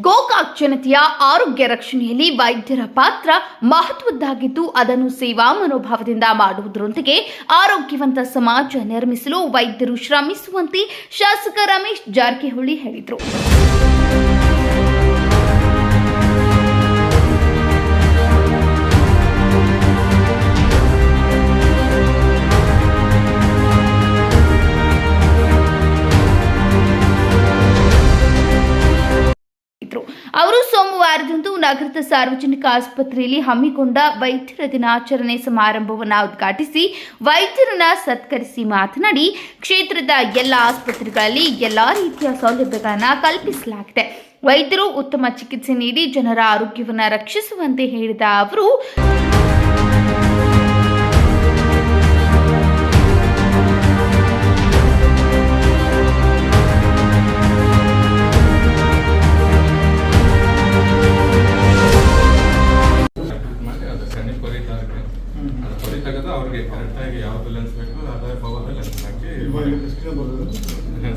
ಗೋಕಾಕ್ ಜನತೆಯ ಆರೋಗ್ಯ ರಕ್ಷಣೆಯಲ್ಲಿ ವೈದ್ಯರ ಪಾತ್ರ ಮಹತ್ವದ್ದಾಗಿದ್ದು ಅದನ್ನು ಸೇವಾ ಮನೋಭಾವದಿಂದ ಮಾಡುವುದರೊಂದಿಗೆ ಆರೋಗ್ಯವಂತ ಸಮಾಜ ನಿರ್ಮಿಸಲು ವೈದ್ಯರು ಶ್ರಮಿಸುವಂತೆ ಶಾಸಕ ರಮೇಶ್ ಜಾರಕಿಹೊಳಿ ಹೇಳಿದರು. ಅವರು ಸೋಮವಾರದಂದು ನಗರದ ಸಾರ್ವಜನಿಕ ಆಸ್ಪತ್ರೆಯಲ್ಲಿ ಹಮ್ಮಿಕೊಂಡ ವೈದ್ಯರ ದಿನಾಚರಣೆ ಸಮಾರಂಭವನ್ನು ಉದ್ಘಾಟಿಸಿ ವೈದ್ಯರನ್ನ ಸತ್ಕರಿಸಿ ಮಾತನಾಡಿ, ಕ್ಷೇತ್ರದ ಎಲ್ಲ ಆಸ್ಪತ್ರೆಗಳಲ್ಲಿ ಎಲ್ಲಾ ರೀತಿಯ ಸೌಲಭ್ಯಗಳನ್ನು ಕಲ್ಪಿಸಲಾಗಿದೆ. ವೈದ್ಯರು ಉತ್ತಮ ಚಿಕಿತ್ಸೆ ನೀಡಿ ಜನರ ಆರೋಗ್ಯವನ್ನು ರಕ್ಷಿಸುವಂತೆ ಹೇಳಿದ ಅವರು ಯಾವ್ದು ಲೆನ್ಸ್ ಬೇಕು ಅದೇ ಪವರ್ ಲೆನ್ಸ್ ಹಾಕಿ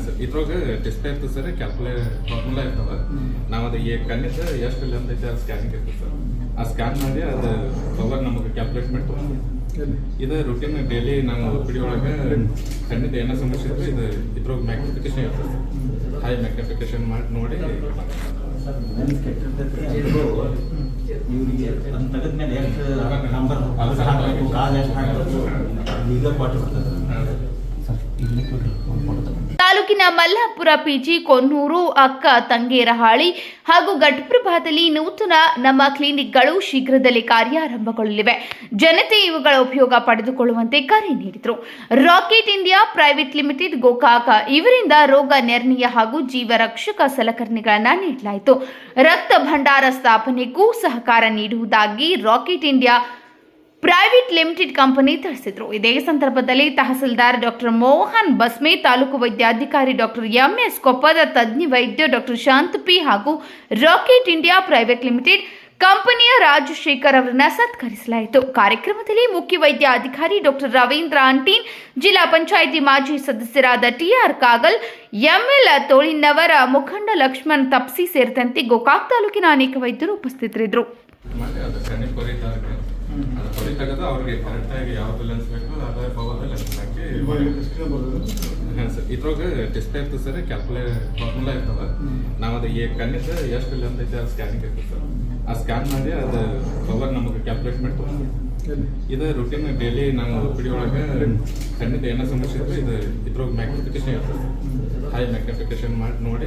ಸರ್ ಇದ್ರೊಳಗೆ ಡಿಸ್ಪ್ಲೇ ಇರ್ತದೆ ಸರ್ ಕ್ಯಾಲ್ಕುಲೇ ಫಾರ್ಮುಲಾ ಇರ್ತದೆ. ನಾವು ಅದು ಈ ಕಣ್ಣಿಂದ ಎಷ್ಟು ಲೆಂತ್ ಐತೆ ಅದು ಸ್ಕ್ಯಾನಿಂಗ್ ಇರ್ತದೆ ಸರ್ ಆ ಸ್ಕ್ಯಾನ್ ಮಾಡಿ ಅದು ಪವರ್ ನಮಗೆ ಕ್ಯಾಲ್ಕುಲೇಟ್ ಮಾಡ್ತೀವಿ. ಇದು ರುಟೀನ್ ಡೈಲಿ ನಾವು ಪಿಡಿ ಒಳಗೆ ಕಣ್ಣಿಂದ ಏನೋ ಸಮಸ್ಯೆ ಇದ್ರೆ ಇದು ಇದ್ರೊಳಗೆ ಮ್ಯಾಗ್ನಿಫಿಕೇಶನ್ ಇರ್ತದೆ ಹೈ ಮ್ಯಾಗ್ನಿಫಿಕೇಶನ್ ಮಾಡಿ ನೋಡಿ. ಇವರಿಗೆ ಅದನ್ನ ತೆಗೆದ್ಮೇಲೆ ಎಷ್ಟು ನಂಬರ್ ಕಾಲ್ ಎಷ್ಟು ಹಾಕಬೇಕು? ತಾಲೂಕಿನ ಮಲ್ಲಾಪುರ ಪಿಜಿ ಕೊನ್ನೂರು ಅಕ್ಕ ತಂಗೇರಹಾಳಿ ಹಾಗೂ ಘಟಪ್ರಭಾದಲ್ಲಿ ನೂತನ ನಮ್ಮ ಕ್ಲಿನಿಕ್ಗಳು ಶೀಘ್ರದಲ್ಲೇ ಕಾರ್ಯಾರಂಭಗೊಳ್ಳಲಿವೆ. ಜನತೆ ಇವುಗಳ ಉಪಯೋಗ ಪಡೆದುಕೊಳ್ಳುವಂತೆ ಕರೆ ನೀಡಿದರು. Rocket India private limited Gokak ಇವರಿಂದ ರೋಗ ನಿರ್ಣಯ ಹಾಗೂ ಜೀವ ರಕ್ಷಕ ಸಲಕರಣೆಗಳನ್ನು ನೀಡಲಾಯಿತು. ರಕ್ತ ಭಂಡಾರ ಸ್ಥಾಪನೆಗೂ ಸಹಕಾರ ನೀಡುವುದಾಗಿ rocket India private limited company ತಿಳಿಸಿದ್ರು. ಇದೇ ಸಂದರ್ಭದಲ್ಲಿ ತಹಸೀಲ್ದಾರ್ ಡಾಕ್ಟರ್ ಮೋಹನ್ ಬಸ್ಮೆ ತಾಲೂಕು ವೈದ್ಯಾಧಿಕಾರಿ ಡಾಕ್ಟರ್ ಎಂಎಸ್ ಕೊಪ್ಪದ ತಜ್ಞ ವೈದ್ಯ ಡಾಕ್ಟರ್ ಶಾಂತ್ ಪಿ ಹಾಗೂ ರಾಕೆಟ್ ಇಂಡಿಯಾ ಪ್ರೈವೇಟ್ ಲಿಮಿಟೆಡ್ ಕಂಪನಿಯ ರಾಜಶೇಖರ್ ಅವರನ್ನ ಸತ್ಕರಿಸಲಾಯಿತು. ಕಾರ್ಯಕ್ರಮದಲ್ಲಿ ಮುಖ್ಯ ವೈದ್ಯ ಅಧಿಕಾರಿ ಡಾಕ್ಟರ್ ರವೀಂದ್ರ ಅಂಟೀನ್, ಜಿಲ್ಲಾ ಪಂಚಾಯಿತಿ ಮಾಜಿ ಸದಸ್ಯರಾದ ಟಿಆರ್ ಕಾಗಲ್, ಎಂಎಲ್ ತೋಳಿನವರ ಮುಖಂಡ ಲಕ್ಷ್ಮಣ್ ತಪ್ಸಿ ಸೇರಿದಂತೆ ಗೋಕಾಕ್ ತಾಲೂಕಿನ ಅನೇಕ ವೈದ್ಯರು ಉಪಸ್ಥಿತರಿದ್ದರು. ಅದು ಸಣ್ಣ ಕೊರಿ ಇರುತ್ತೆ. ಅದು ಕೊರಿ ತೆಗೆದು ಅವ್ರಿಗೆ ಕರೆಕ್ಟಾಗಿ ಯಾವ್ದು ಲೆನ್ಸ್ ಬೇಕು ಅದೇ ಪವರ್ ಲೆನ್ಸ್ ಹಾಕಿ ಹಾಂ ಸರ್ ಇದ್ರೊಳಗೆ ಡಿಸ್ಪ್ಲೇ ಇರ್ತದೆ ಸರ್ ಕ್ಯಾಲ್ಕುಲೇ ಫಾರ್ಮುಲಾ ಇರ್ತದೆ ನಾವು ಅದು ಈ ಕಣ್ಣಿಂದ ಎಷ್ಟು ಲೆಂತ್ ಐತೆ ಅದು ಸ್ಕ್ಯಾನಿಂಗ್ ಇರ್ತದೆ ಸರ್. ಆ ಸ್ಕ್ಯಾನ್ ಮಾಡಿ ಅದು ಪವರ್ ನಮಗೆ ಕ್ಯಾಲ್ಕುಲೇಟ್ ಮಾಡ್ತೀವಿ. ಇದು ರುಟೀನ್ ಡೈಲಿ ನಾವು ಪಿಡಿ ಒಳಗೆ ಕಣ್ಣಿಂದ ಏನೋ ಸಮಸ್ಯೆ ಇದ್ರೆ ಇದು ಇದ್ರೊಳಗೆ ಮ್ಯಾಗ್ನಿಫಿಕೇಶನ್ ಇರ್ತದೆ. ಹೈ ಮ್ಯಾಗ್ನಿಫಿಕೇಶನ್ ಮಾಡಿ ನೋಡಿ.